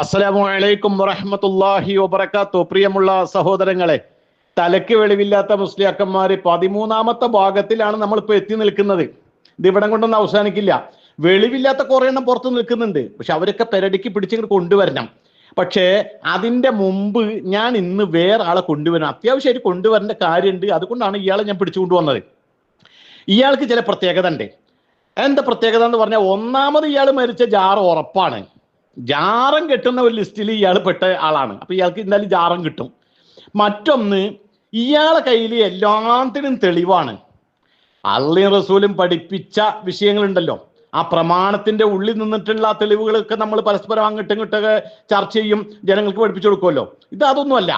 അസ്സലാമു അലൈക്കും വറഹ്മത്തുള്ളാഹി വബറകാത്തു. പ്രിയമുള്ള സഹോദരങ്ങളെ തലയ്ക്ക് വെളിവില്ലാത്ത മുസ്ലിയാക്കന്മാര് പതിമൂന്നാമത്തെ ഭാഗത്തിലാണ് നമ്മൾ ഇപ്പൊ എത്തി നിൽക്കുന്നത്. ഇത് ഇവിടം കൊണ്ടൊന്നും അവസാനിക്കില്ല. വെളിവില്ലാത്ത കുറെ എണ്ണം പുറത്ത് നിൽക്കുന്നുണ്ട്. പക്ഷെ അവരൊക്കെ പെരടിക്ക് പിടിച്ചിങ്ങോട്ട് കൊണ്ടുവരണം. പക്ഷേ അതിന്റെ മുമ്പ് ഞാൻ ഇന്ന് വേറെ ആളെ കൊണ്ടുവരണം. അത്യാവശ്യമായിട്ട് കൊണ്ടുവരേണ്ട കാര്യമുണ്ട്. അതുകൊണ്ടാണ് ഇയാളെ ഞാൻ പിടിച്ചു കൊണ്ടുവന്നത് ഇയാൾക്ക് ചില പ്രത്യേകത ഉണ്ട് എന്താ പ്രത്യേകത എന്ന് പറഞ്ഞാൽ ഒന്നാമത് ഇയാൾ മരിച്ച ജാറ് ഉറപ്പാണ്. ജാറം കിട്ടുന്ന ഒരു ലിസ്റ്റിൽ ഇയാൾ പെട്ട ആളാണ്. അപ്പൊ ഇയാൾക്ക് എന്തായാലും ജാറം കിട്ടും. മറ്റൊന്ന് ഇയാളെ കയ്യിൽ എല്ലാത്തിനും തെളിവാണ്. അള്ളി റസൂലും പഠിപ്പിച്ച വിഷയങ്ങളുണ്ടല്ലോ. ആ പ്രമാണത്തിന്റെ ഉള്ളിൽ നിന്നിട്ടുള്ള തെളിവുകളൊക്കെ നമ്മൾ പരസ്പരം അങ്ങോട്ടും ഇങ്ങോട്ടൊക്കെ ചർച്ച ചെയ്യും ജനങ്ങൾക്ക് പഠിപ്പിച്ചു കൊടുക്കുമല്ലോ. ഇത് അതൊന്നുമല്ല.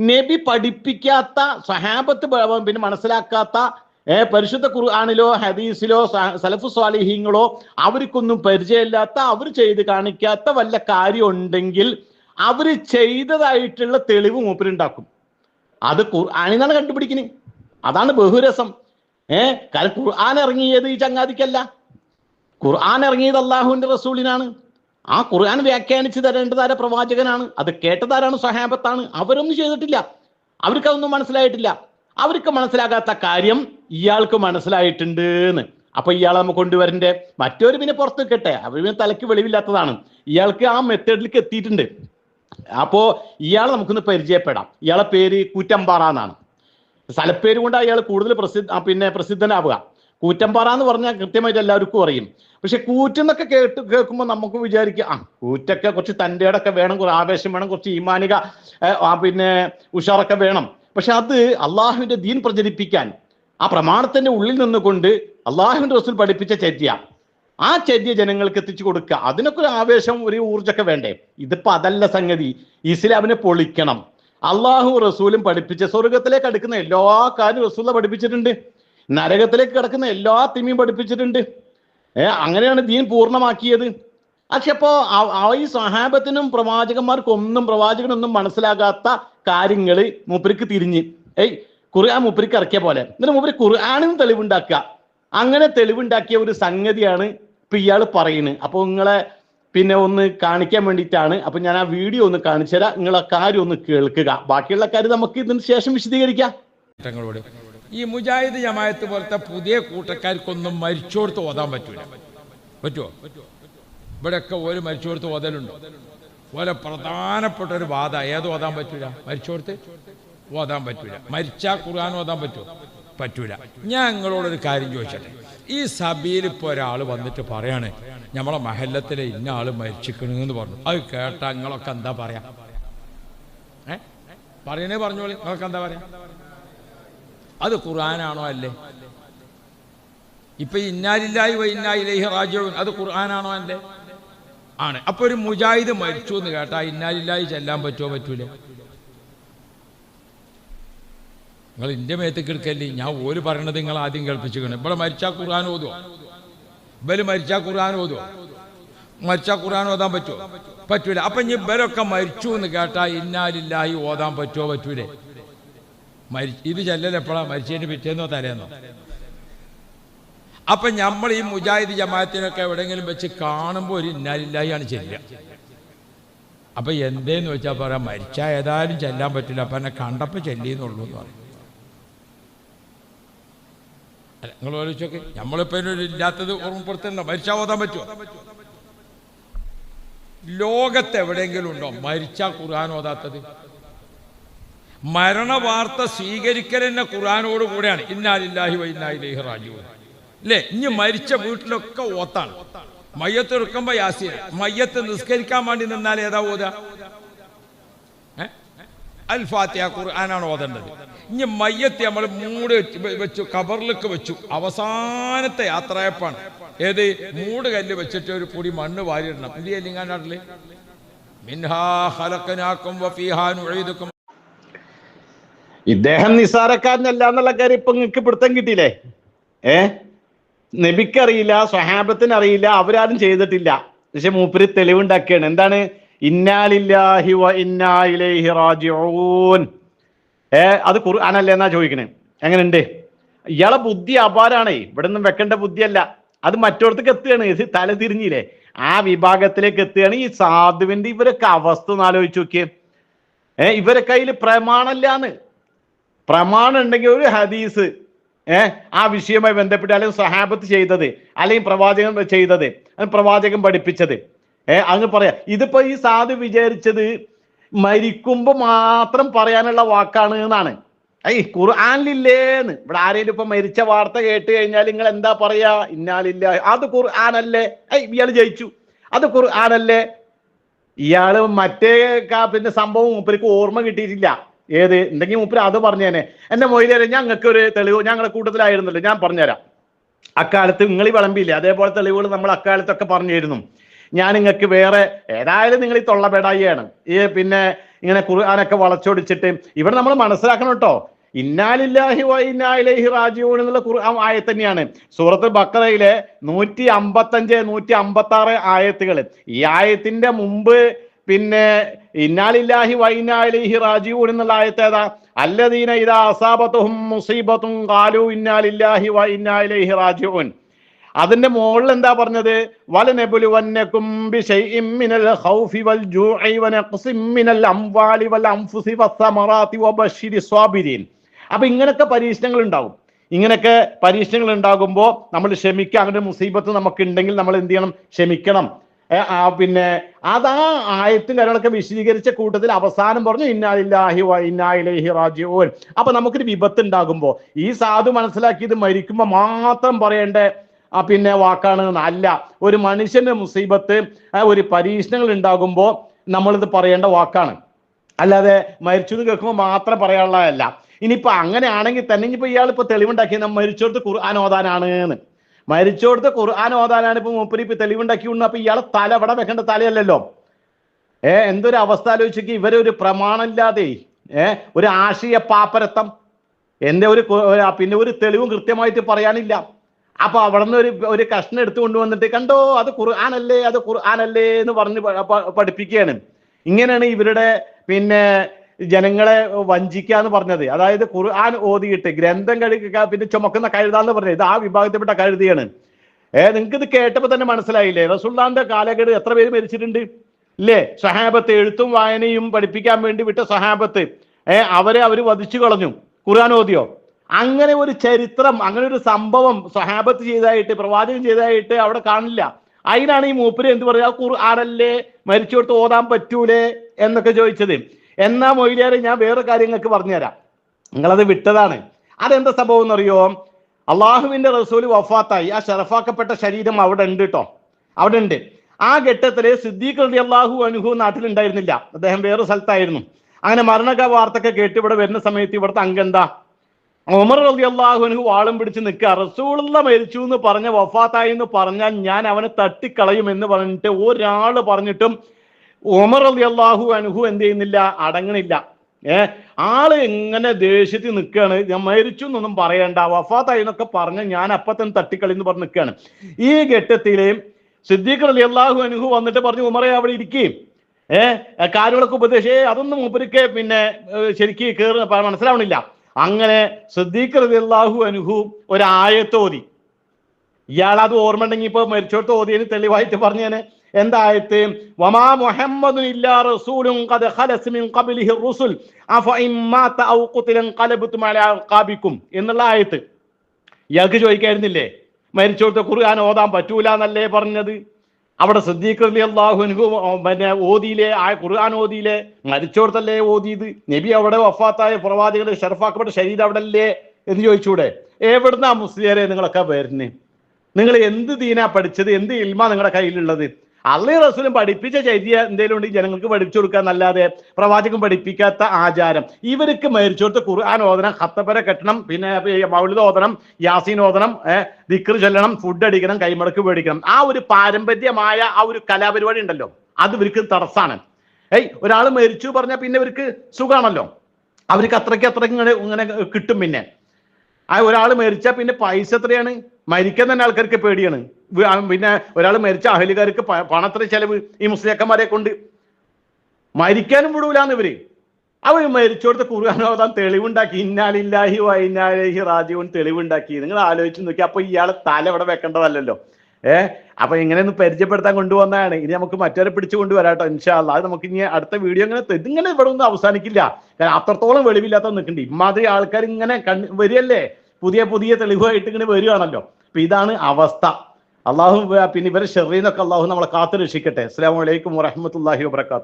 നബി പഠിപ്പിക്കാത്ത സഹാബത്ത് പിന്നെ മനസ്സിലാക്കാത്ത ഏ, പരിശുദ്ധ ഖുർആാനിലോ ഹദീസിലോ സലഫു സ്വാലിഹീങ്ങളോ അവർക്കൊന്നും പരിചയമില്ലാത്ത അവർ ചെയ്ത് കാണിക്കാത്ത വല്ല കാര്യം ഉണ്ടെങ്കിൽ അവർ ചെയ്തതായിട്ടുള്ള തെളിവ് മൂപ്പരുണ്ടാക്കും. അത് ഖുർആാനിൽ നിന്നാണ് കണ്ടുപിടിക്കുന്നത് അതാണ് ബഹുരസം. ഏ കാരണം ഖുർആൻ ഇറങ്ങിയത് ഈ ചങ്ങാതിക്കല്ല. ഖുർആൻ ഇറങ്ങിയത് അള്ളാഹുവിന്റെ റസൂലിനാണ്. ആ ഖുർആൻ വ്യാഖ്യാനിച്ച് തരേണ്ടതാര പ്രവാചകനാണ്. അത് കേട്ടതാരാണ് സഹാബത്താണ് അവരൊന്നും ചെയ്തിട്ടില്ല. അവർക്ക് അതൊന്നും മനസ്സിലായിട്ടില്ല. അവർക്ക് മനസ്സിലാകാത്ത കാര്യം ഇയാൾക്ക് മനസ്സിലായിട്ടുണ്ട് എന്ന് അപ്പൊ ഇയാളെ നമ്മൾ കൊണ്ടുവരണ്ടേ? മറ്റൊരു പിന്നെ പുറത്ത് നിൽക്കട്ടെ അവർ പിന്നെ തലയ്ക്ക് വെളിവില്ലാത്തതാണ്. ഇയാൾക്ക് ആ മെത്തേഡിലേക്ക് എത്തിയിട്ടുണ്ട്. അപ്പോ ഇയാളെ നമുക്കൊന്ന് പരിചയപ്പെടാം. ഇയാളെ പേര് കൂറ്റമ്പാറ എന്നാണ്. സ്ഥലപ്പേര് കൊണ്ട് അയാൾ കൂടുതൽ പ്രസിദ്ധ പിന്നെ പ്രസിദ്ധനാവുക. കൂറ്റമ്പാറ എന്ന് പറഞ്ഞാൽ കൃത്യമായിട്ട് എല്ലാവർക്കും അറിയും. പക്ഷെ കൂറ്റെന്നൊക്കെ കേട്ട് കേൾക്കുമ്പോൾ നമുക്ക് വിചാരിക്കുക ആ കൂറ്റൊക്കെ കുറച്ച് തന്റെടൊക്കെ വേണം കുറച്ച് ആവേശം വേണം കുറച്ച് ഈമാനിക പിന്നെ ഉഷാറൊക്കെ വേണം. പക്ഷെ അത് അള്ളാഹുവിന്റെ ദീൻ പ്രചരിപ്പിക്കാൻ ആ പ്രമാണത്തിന്റെ ഉള്ളിൽ നിന്നുകൊണ്ട് അള്ളാഹുവിന്റെ റസൂൽ പഠിപ്പിച്ച ചര്യ. ആ ചര്യ ജനങ്ങൾക്ക് എത്തിച്ചു കൊടുക്കുക. അതിനൊക്കെ ഒരു ആവേശം ഒരു ഊർജമൊക്കെ വേണ്ടേ? ഇതിപ്പോ അതല്ല സംഗതി. ഇസ്ലാമിനെ പൊളിക്കണം. അള്ളാഹു റസൂലും പഠിപ്പിച്ച സ്വർഗത്തിലേക്ക് അടുക്കുന്ന എല്ലാ കാര്യവും റസൂല പഠിപ്പിച്ചിട്ടുണ്ട്. നരകത്തിലേക്ക് കിടക്കുന്ന എല്ലാ തിമിയും പഠിപ്പിച്ചിട്ടുണ്ട്. ഏഹ് അങ്ങനെയാണ് ദീൻ പൂർണമാക്കിയത്. പക്ഷെ അപ്പോ ഈ സഹാബത്തിനും പ്രവാചകന്മാർക്കും ഒന്നും പ്രവാചകനൊന്നും മനസ്സിലാകാത്ത കാര്യങ്ങൾ മൂപ്പരിക്ക് തിരിഞ്ഞ്. ഏയ് ഖുർആൻ മൂപ്പരിക്ക് ഇറക്കിയ പോലെ. എന്നിട്ട് മൂപ്പര് ഖുർആാനും തെളിവുണ്ടാക്കുക. അങ്ങനെ തെളിവുണ്ടാക്കിയ ഒരു സംഗതിയാണ് ഇപ്പൊ ഇയാൾ പറയുന്നത്. അപ്പൊ നിങ്ങളെ പിന്നെ ഒന്ന് കാണിക്കാൻ വേണ്ടിയിട്ടാണ്. അപ്പൊ ഞാൻ ആ വീഡിയോ ഒന്ന് കാണിച്ചു തരാം. നിങ്ങളെ കാര്യം ഒന്ന് കേൾക്കുക. ബാക്കിയുള്ള കാര്യം നമുക്ക് ഇതിന് ശേഷം വിശദീകരിക്കാം. ഈ മുജാഹിദ് ജമായത്ത് പോലത്തെ പുതിയ കൂട്ടക്കാർക്കൊന്നും മരിച്ചോടുത്ത് ഓതാൻ പറ്റൂല. പറ്റുമോ ഇവിടെയൊക്കെ ഒരു മരിച്ചോർത്ത് ഓതലുണ്ടോ ഓലെ പ്രധാനപ്പെട്ട ഒരു വാദ ഏത് ഓതാൻ പറ്റൂല? മരിച്ചോർത്ത് ഓതാൻ പറ്റൂല. മരിച്ചാ ഖുർആൻ ഓതാൻ പറ്റുമോ? പറ്റൂല. ഞാൻ നിങ്ങളോടൊരു കാര്യം ചോദിച്ചട്ടെ. ഈ സഭയിൽ ഇപ്പോൾ ഒരാൾ വന്നിട്ട് പറയാണ് നമ്മളെ മഹല്ലത്തിലെ ഇന്ന ആൾ മരിച്ചിക്കണെന്ന് പറഞ്ഞു. അത് കേട്ട നിങ്ങളൊക്കെ എന്താ പറയാ? പറയണേ പറഞ്ഞോളി. നിങ്ങൾക്ക് എന്താ പറയാ? അത് ഖുർആനാണോ അല്ലേ? ഇപ്പൊ ഇന്നാലില്ലായി ലൈഹ് റാജ്യവും അത് ഖുർആനാണോ അല്ലേ? ആണ്. അപ്പൊ ഒരു മുജാഹിദ് മരിച്ചു എന്ന് കേട്ടാ ഇന്നാലില്ലായി ചെല്ലാൻ പറ്റുമോ പറ്റൂലേ. നിങ്ങൾ ഇന്റെ മേത്തേക്ക് ഞാൻ ഓര് പറയണത് നിങ്ങൾ ആദ്യം കേൾപ്പിച്ചിരിക്കണം. ഇവിടെ മരിച്ചാ ഖുർആൻ ഓതുവോ? ഇവർ മരിച്ചാ ഖുർആൻ ഓതുവോ? മരിച്ചാ ഖുർആൻ ഓതാൻ പറ്റുമോ പറ്റൂല. അപ്പൊ ഇനി ഇവരൊക്കെ മരിച്ചു എന്ന് കേട്ടാ ഇന്നാലില്ലായി ഓതാൻ പറ്റുമോ പറ്റൂലേ. മരി ഇത് ചെല്ലൽ എപ്പോഴാ? മരിച്ചതിന് പിറ്റേന്നോ തലേന്നോ? അപ്പൊ നമ്മൾ ഈ മുജാഹിദ് ജമാഅത്തിനൊക്കെ എവിടെയെങ്കിലും വെച്ച് കാണുമ്പോൾ ഒരു ഇന്നാലില്ലായാണ് ചെല്ലുക അപ്പൊ എന്തേന്ന് വെച്ചാൽ പറയാം മരിച്ചാൽ ഏതായാലും ചെല്ലാൻ പറ്റില്ല. അപ്പൊ എന്നെ കണ്ടപ്പോ ചെല്ലിയെന്നുള്ളൂ എന്ന് പറയും. അല്ല നിങ്ങൾ ആലോചിച്ചോക്കെ നമ്മളിപ്പോ ഇതിനൊരു ഇല്ലാത്തത് ഓർമ്മപ്പെടുത്തണ്ട. മരിച്ചാൽ ഓതാൻ പറ്റുമോ ലോകത്ത് എവിടെയെങ്കിലും ഉണ്ടോ മരിച്ച ഖുർആൻ ഓതാത്തത്? മരണവാർത്ത സ്വീകരിക്കൽ തന്നെ ഖുർആാനോട് കൂടെയാണ്. ഇന്നാലില്ലാഹി വൈന്നായിലേഹി റാജീവ് അല്ലേ ഇനി മരിച്ച വീട്ടിലൊക്കെ ഓത്താണ്. മയ്യത്ത് എടുക്കുമ്പോ യാസീൻ മയ്യത്ത് നിസ്കരിക്കാൻ വേണ്ടി നിന്നാൽ ഏതാ ഓത? അൽഫാത്തിയ ഖുർആനാണ് ഓതേണ്ടത്. ഇനി മയ്യത്ത് നമ്മൾ മൂട് വെച്ച് കബറിലേക്ക് വെച്ചു. അവസാനത്തെ യാത്രയപ്പാണ്. ഏത്? മൂട് കല്ല് വെച്ചിട്ട് ഒരു പൊടി മണ്ണ് വാരിയിടണം. ഇല്ലേ ലിങ്ങാനാട്ടിൽ ഇദ്ദേഹം നിസാരക്കാരനല്ല എന്നുള്ള കാര്യം ഇപ്പൊ നിങ്ങൾക്ക് പിടുത്തം കിട്ടിയില്ലേ? ഏ? നബിക്കറിയില്ല സ്വഹാബത്തിന് അറിയില്ല അവരാരും ചെയ്തിട്ടില്ല. പക്ഷെ മൂപ്പര് തെളിവുണ്ടാക്കിയാണ്. എന്താണ്? ഇന്നാലില്ലാഹി വ റാജിഊൻ. ഏ അത് ഖുർആനല്ലേ എന്നാ ചോദിക്കണേ? എങ്ങനെയുണ്ട്? ഇയാളെ ബുദ്ധി അപാരാണേ. ഇവിടെ നിന്നും വെക്കേണ്ട ബുദ്ധിയല്ല. അത് മറ്റോടത്തേക്ക് എത്തുകയാണ്. ഇത് തല തിരിഞ്ഞില്ലേ? ആ വിഭാഗത്തിലേക്ക് എത്തുകയാണ്. ഈ സാധുവിന്റെ ഇവരൊക്കെ അവസ്ഥ ഒന്ന് ആലോചിച്ച് നോക്കിയേ. ഏഹ് ഇവരെ കയ്യിൽ പ്രമാണമില്ലാന്ന്. പ്രമാണം ഉണ്ടെങ്കിൽ ഒരു ഹദീസ് ഏ? ആ വിഷയവുമായി ബന്ധപ്പെട്ട് അല്ലെങ്കിൽ സഹാബത്ത് ചെയ്തത് അല്ലെങ്കിൽ പ്രവാചകൻ ചെയ്തത് പ്രവാചകൻ പഠിപ്പിച്ചത്. ഏഹ് അങ്ങ് പറയാം ഇതിപ്പോ ഈ സാധു വിചാരിച്ചത് മരിക്കുമ്പോ മാത്രം പറയാനുള്ള വാക്കാണ് എന്നാണ്. ഐ ഖുർആാനിലില്ലേന്ന്. ഇവിടെ ആരെങ്കിലും ഇപ്പൊ മരിച്ച വാർത്ത കേട്ട് കഴിഞ്ഞാൽ നിങ്ങൾ എന്താ പറയാ? ഇന്നാലില്ല അത് ഖുർആാനല്ലേ? ഐ ഇയാൾ ജയിച്ചു. അത് ഖുർആാനല്ലേ? ഇയാൾ മറ്റേ പിന്നെ സംഭവം മൂപ്പർക്ക് ഓർമ്മ കിട്ടിയിട്ടില്ല. ഏത്? എന്തെങ്കിലും മൂപ്പര് അത് പറഞ്ഞേനെ. എന്റെ മൊയിലേറെ ഞങ്ങൾക്ക് ഒരു തെളിവ് ഞങ്ങളുടെ കൂട്ടത്തിലായിരുന്നല്ലോ ഞാൻ പറഞ്ഞുതരാം. അക്കാലത്ത് നിങ്ങൾ വിളമ്പിയില്ലേ? അതേപോലെ തെളിവുകൾ നമ്മൾ അക്കാലത്തൊക്കെ പറഞ്ഞിരുന്നു. ഞാൻ നിങ്ങൾക്ക് വേറെ ഏതായാലും നിങ്ങൾ ഈ തൊള്ളപേടായിയാണ്. ഈ പിന്നെ ഇങ്ങനെ ഖുർആാനൊക്കെ വളച്ചൊടിച്ചിട്ട് ഇവിടെ നമ്മൾ മനസ്സിലാക്കണം കേട്ടോ. ഇന്നാലില്ലാഹി വ ഇന്നായിലൈഹി റാജിഊൻ എന്നുള്ള ഖുർആൻ ആയത്ത് തന്നെയാണ്. സൂറത്ത് ബക്കറയിലെ നൂറ്റി അമ്പത്തഞ്ച് നൂറ്റി അമ്പത്തി ആറ് ആയത്തുകൾ. ഈ ആയത്തിന്റെ മുമ്പ് പിന്നെ ഇന്നാലില്ലാഹി വൈനാലിഹി റാജിഊൻ എന്നുള്ള ആയത്തേതാ അല്ലദീന ഇതാ അസാബത്തും മുസീബത്തും കാലു ഇന്നാലില്ലാഹി വൈനാലിഹി റാജീവൻ അതിന്റെ മുകളിൽ എന്താ പറഞ്ഞത്? ബിശൈഇം മിനൽ ഖൗഫി വൽ മിനൽ അംവാലി വൽ അൻഫുസി അപ്പൊ ഇങ്ങനൊക്കെ പരീക്ഷണങ്ങൾ ഉണ്ടാവും. ഇങ്ങനൊക്കെ പരീക്ഷണങ്ങൾ ഉണ്ടാകുമ്പോൾ നമ്മൾ ക്ഷമിക്കുക. അങ്ങനെ മുസീബത്ത് നമുക്ക് ഉണ്ടെങ്കിൽ നമ്മൾ എന്ത് ചെയ്യണം? ക്ഷമിക്കണം. പിന്നെ അത് ആ ആയത്തും കാര്യങ്ങളൊക്കെ വിശദീകരിച്ച കൂട്ടത്തിൽ അവസാനം പറഞ്ഞു ഇന്നാലില്ലാഹി ഇന്നായിലേഹി റാജിഊൻ. അപ്പൊ നമുക്കൊരു വിപത്ത് ഉണ്ടാകുമ്പോൾ ഈ സാധു മനസ്സിലാക്കിയത് മരിക്കുമ്പോൾ മാത്രം പറയേണ്ട ആ പിന്നെ വാക്കാണ് അല്ല. ഒരു മനുഷ്യന്റെ മുസീബത്ത് ഒരു പരീക്ഷണങ്ങൾ ഉണ്ടാകുമ്പോൾ നമ്മളിത് പറയേണ്ട വാക്കാണ്. അല്ലാതെ മരിച്ചു എന്ന് കേൾക്കുമ്പോൾ മാത്രം പറയാനുള്ളതല്ല. ഇനിയിപ്പോ അങ്ങനെയാണെങ്കിൽ തന്നെ ഇനിയിപ്പോ ഇയാൾ ഇപ്പൊ തെളിവുണ്ടാക്കി മരിച്ചോടത്ത് ഖുർആൻ ഓതാനാണ് എന്ന്. മരിച്ചോടത്ത് ഖുർആൻ ഓതാനാണ് ഇപ്പൊ മൂപ്പര് ഇപ്പൊ തെളിവുണ്ടാക്കി ഉണ്ട് അപ്പൊ ഇയാളെ തല ഇവിടെ വെക്കേണ്ട തലയല്ലല്ലോ? ഏ എന്തൊരു അവസ്ഥ ആലോചിച്ചെങ്കിൽ ഇവരെ ഒരു പ്രമാണമില്ലാതെ ഏ ഒരു ആശയ പാപ്പരത്തം. എന്റെ ഒരു പിന്നെ ഒരു തെളിവും കൃത്യമായിട്ട് പറയാനില്ല. അപ്പൊ അവിടെ നിന്ന് ഒരു ഒരു കഷ്ണം എടുത്തു കൊണ്ടുവന്നിട്ട് കണ്ടോ അത് ഖുർആാനല്ലേ അത് ഖുർആാനല്ലേ എന്ന് പറഞ്ഞ് പഠിപ്പിക്കുകയാണ്. ഇങ്ങനെയാണ് ഇവരുടെ പിന്നെ ജനങ്ങളെ വഞ്ചിക്കുക എന്ന് പറഞ്ഞത്. അതായത് ഖുർആൻ ഓതിയിട്ട് ഗ്രന്ഥം കഴുകുക പിന്നെ ചുമക്കുന്ന കഴുതാന്ന് പറഞ്ഞത്. ഇത് ആ വിഭാഗത്തിൽപ്പെട്ട കഴുതിയാണ്. ഏഹ് നിങ്ങൾക്ക് ഇത് കേട്ടപ്പോ തന്നെ മനസ്സിലായില്ലേ? റസുല്ലാന്റെ കാലഘട്ടം എത്ര പേര് മരിച്ചിട്ടുണ്ട്? ഇല്ലേ? സഹാബത്ത് എഴുത്തും വായനയും പഠിപ്പിക്കാൻ വേണ്ടി വിട്ട സഹാബത്ത് ഏഹ് അവരെ അവർ വധിച്ചു കളഞ്ഞു. ഖുർആൻ ഓതിയോ? അങ്ങനെ ഒരു ചരിത്രം അങ്ങനെ ഒരു സംഭവം സഹാബത്ത് ചെയ്തായിട്ട് പ്രവാചകൻ ചെയ്തായിട്ട് അവിടെ കാണില്ല. അതിനാണ് ഈ മൂപ്പര് എന്ത് പറയാ ഖുർആാനല്ലേ മരിച്ചു കൊടുത്ത് ഓതാൻ പറ്റൂലേ എന്നൊക്കെ ചോദിച്ചത്. എന്നാ മൊയ്ലിയാരെ ഞാൻ വേറെ കാര്യങ്ങൾക്ക് പറഞ്ഞുതരാം. നിങ്ങളത് വിട്ടതാണ്. അതെന്താ സംഭവം എന്നറിയോ? അള്ളാഹുവിന്റെ റസൂൽ വഫാത്തായി. ആ ഷറഫാക്കപ്പെട്ട ശരീരം അവിടെ ഉണ്ട് കേട്ടോ അവിടെ ഉണ്ട്. ആ ഘട്ടത്തിൽ സിദ്ദീഖ് അലി അള്ളാഹു അനുഹു നാട്ടിലുണ്ടായിരുന്നില്ല. അദ്ദേഹം വേറെ സ്ഥലത്തായിരുന്നു. അങ്ങനെ മരണക വാർത്തയൊക്കെ കേട്ട് ഇവിടെ വരുന്ന സമയത്ത് ഇവിടുത്തെ അംഗെന്താ ഉമർ അലി അള്ളാഹു അനുഹു വാളും പിടിച്ച് നിൽക്കുക റസൂലുള്ള മരിച്ചു എന്ന് പറഞ്ഞ വഫാത്തായി എന്ന് പറഞ്ഞാൽ ഞാൻ അവനെ തട്ടിക്കളയും എന്ന് പറഞ്ഞിട്ട് ഒരാൾ പറഞ്ഞിട്ടും ഉമർ അലി അള്ളാഹു അനുഹു എന്ത് ചെയ്യുന്നില്ല? അടങ്ങണില്ല. ഏ? ആൾ എങ്ങനെ ദേഷ്യത്തിൽ നിൽക്കുകയാണ് ഞാൻ മരിച്ചു എന്നൊന്നും പറയണ്ട. വഫാത്തായി എന്നൊക്കെ പറഞ്ഞ് ഞാൻ അപ്പൊ തന്നെ തട്ടിക്കളി എന്ന് പറഞ്ഞ് നിൽക്കുകയാണ് ഈ ഘട്ടത്തിൽ സിദ്ദീഖ് അലി അള്ളാഹു അനുഹു വന്നിട്ട് പറഞ്ഞു ഉമറെ അവിടെ ഇരിക്കുകയും ഏഹ് കാര്യങ്ങളൊക്കെ ഉപദേശിച്ചേ അതൊന്നും ഉപരിക്ക്. പിന്നെ ശരിക്ക് കേറി. മനസ്സിലാവണില്ല. അങ്ങനെ സിദ്ദീഖ് അലി അള്ളാഹു അനുഹു ഒരായത്തോതി ഇയാൾ അത് ഓർമ്മ ഉണ്ടെങ്കിൽ ഇപ്പൊ മരിച്ചോട്ട് ഓതിയതിന് തെളിവായിട്ട് പറഞ്ഞേനെ. എന്തായത് വമാ മുഹമ്മദുൻ ഇല്ലാ റസൂലുൻ ഖദ് ഖലസ് മിൻ ഖബ്ലിഹി റുസുൽ. അഫ ഇമ്മാത ഔ ഖുതിലൻ ഖലബതും അലാ ഖാബിക്കും. എന്നുള്ള ആയത്ത്. ഇയാൾക്ക് ചോദിക്കായിരുന്നില്ലേ? മരിച്ചോട്ട് ഖുർആൻ ഓതാൻ പറ്റൂല എന്നല്ലേ പറഞ്ഞത്? അവിടെ സിദ്ദീഖ് അലി അള്ളാഹുനു പിന്നെ ഓതിയിലെ ആ ഖുർആൻ ഓതിയിലെ മരിച്ചോടത്തല്ലേ ഓതിയത്? നബി അവിടെ വഫാത്തായ പ്രവാചകരുടെ ഷെർഫാക്കപ്പെട്ട ശരീരം അവിടെ അല്ലേ എന്ന് ചോദിച്ചൂടെ? എവിടുന്നാ മുസ്ലിയരെ നിങ്ങളൊക്കെ വരുന്നേ? നിങ്ങൾ എന്ത് ദീനാ പഠിച്ചത്? എന്ത് ഇൽമ നിങ്ങളുടെ കയ്യിലുള്ളത്? അള്ളി റസൂലും പഠിപ്പിച്ച ചര്യ എന്തെങ്കിലും ഉണ്ടെങ്കിൽ ജനങ്ങൾക്ക് പഠിപ്പിച്ചു കൊടുക്കാന്നല്ലാതെ പ്രവാചകൻ പഠിപ്പിക്കാത്ത ആചാരം. ഇവർക്ക് മരിച്ചോടുത്ത് ഖുർആൻ ഓതണം ഹത്തപ്പര കെട്ടണം പിന്നെ മൗലിദ് ഓതണം യാസീൻ ഓതണം ദിക്കർ ചൊല്ലണം ഫുഡ് അടിക്കണം കൈമടക്ക് മേടിക്കണം ആ ഒരു പാരമ്പര്യമായ ആ ഒരു കലാപരിപാടി ഉണ്ടല്ലോ അത് ഇവർക്ക് തടസ്സാണ്. ഏയ് ഒരാൾ മരിച്ചു പറഞ്ഞാൽ പിന്നെ ഇവർക്ക് സുഖമാണല്ലോ അവർക്ക് അത്രയ്ക്ക് അത്രയ്ക്ക് ഇങ്ങനെ കിട്ടും പിന്നെ. ആ ഒരാൾ മരിച്ചാൽ പിന്നെ പൈസ എത്രയാണ്? മരിക്കാൻ തന്നെ ആൾക്കാർക്ക് പേടിയാണ്. പിന്നെ ഒരാൾ മരിച്ച അഹലുകാർക്ക് പണത്ര ചെലവ് ഈ മുസ്ലിയാക്കന്മാരെ കൊണ്ട്. മരിക്കാനും വിടൂലാന്ന് ഇവർ. അവർ മരിച്ചോടത്ത് ഖുർആൻ തെളിവുണ്ടാക്കി. ഇന്നാലില്ലാഹി വൈനാലി റാജീവൻ തെളിവുണ്ടാക്കി. നിങ്ങൾ ആലോചിച്ച് നോക്കി അപ്പൊ ഇയാളെ തല ഇവിടെ വെക്കേണ്ടതല്ലല്ലോ. ഏ? അപ്പൊ ഇങ്ങനെ ഒന്ന് പരിചയപ്പെടുത്താൻ കൊണ്ടുവന്നതാണ്. ഇനി നമുക്ക് മറ്റവരെ പിടിച്ചു കൊണ്ടുവരാട്ടോ ഇൻഷാല്ല അത് നമുക്ക് ഇനി അടുത്ത വീഡിയോ ഇങ്ങനെ ഇതിങ്ങനെ ഇവിടെ ഒന്നും അവസാനിക്കില്ല. കാരണം അത്രത്തോളം വെളിവില്ലാത്ത നിൽക്കുന്നുണ്ട് ഇമാതിരി ആൾക്കാർ ഇങ്ങനെ കണ് വരികയല്ലേ? പുതിയ പുതിയ തെളിവായിട്ട് ഇങ്ങനെ വരികയാണല്ലോ അപ്പൊ ഇതാണ് അവസ്ഥ. അള്ളാഹു പിന്നെ ഇവരെ ഷെറീനൊക്കെ അള്ളാഹു നമ്മളെ കാത്തു രക്ഷിക്കട്ടെ അസ്സാം വലൈക്കും വറഹമത്തല്ലാഹി വാബർക്കാത്തു